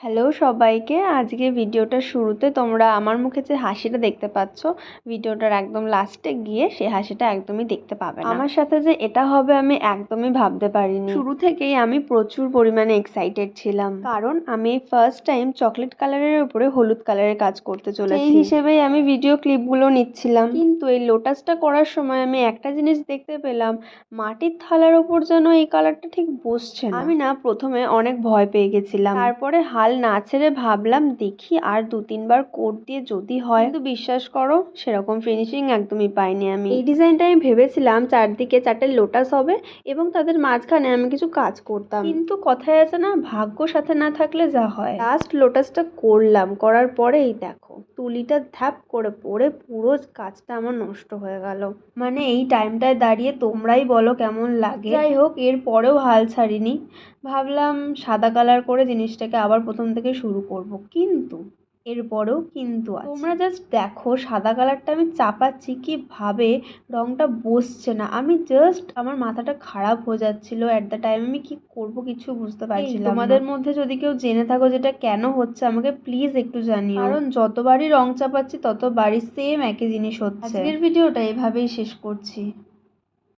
Hello সবাইকে। আজকে ভিডিওটা শুরুতে তোমরা আমার মুখে যে হাসিটা দেখতে পাচ্ছ ভিডিওটার একদম লাস্টে গিয়ে সে হাসিটা একদমই দেখতে পাবে না। আমার সাথে যে এটা হবে আমি একদমই ভাবতে পারিনি। শুরু থেকেই আমি প্রচুর পরিমাণে এক্সাইটেড ছিলাম। কারণ আমি ফার্স্ট টাইম চকলেট কালারের উপরে হলুদ কালারের কাজ করতে চলেছি। এই হিসেবেই আমি ভিডিও ক্লিপগুলো নিচ্ছিলাম। কিন্তু এই লোটাসটা করার সময় আমি একটা জিনিস দেখতে পেলাম মাটির থালার ওপর যেন এই কালারটা ঠিক বসছে না। আমি না প্রথমে অনেক ভয় পেয়ে গেছিলাম। তারপরে হাল না ছেড়ে ভাবলাম দেখি আর দু তিনবার কোট দিয়ে যদি হয় কিন্তু বিশ্বাস করো সেরকম ফিনিশিং একদমই পাইনি আমি। এই ডিজাইনটা আমি ভেবেছিলাম চারদিকে চারটে লোটাস হবে এবং তাদের মাঝখানে আমি কিছু কাজ করতাম। কিন্তু কথায় আছে না ভাগ্য সাথে না থাকলে যা হয়। লাস্ট লোটাসটা করলাম করার পরেই দেখো। তুলিটা ধ্যাপ করে পড়ে পুরো কাজটা আমার নষ্ট হয়ে গেল। মানে এই টাইমটায় দাঁড়িয়ে তোমরাই বলো কেমন লাগে। যাই হোক, এর পরেও হাল ছাড়িনি। ভাবলাম সাদা কালার করে জিনিসটাকে আবার প্রথম থেকে শুরু করব। কিন্তু এরপরেও কিন্তু আছে। তোমরা জাস্ট দেখো সাদা কালারটা আমি চাপাচ্ছি কীভাবে রংটা বসছে না। আমি জাস্ট আমার মাথাটা খারাপ হয়ে যাচ্ছিল অ্যাট দ্য টাইম আমি কি করব কিছু বুঝতে পারছিলাম না। তোমাদের মধ্যে যদি কেউ জেনে থাকো যেটা কেন হচ্ছে আমাকে প্লিজ একটু জানিও। কারণ যতবারই রং চাপাচ্ছি ততবারই সেম একই জিনিস হচ্ছে। আজকের ভিডিওটা এভাবেই শেষ করছি।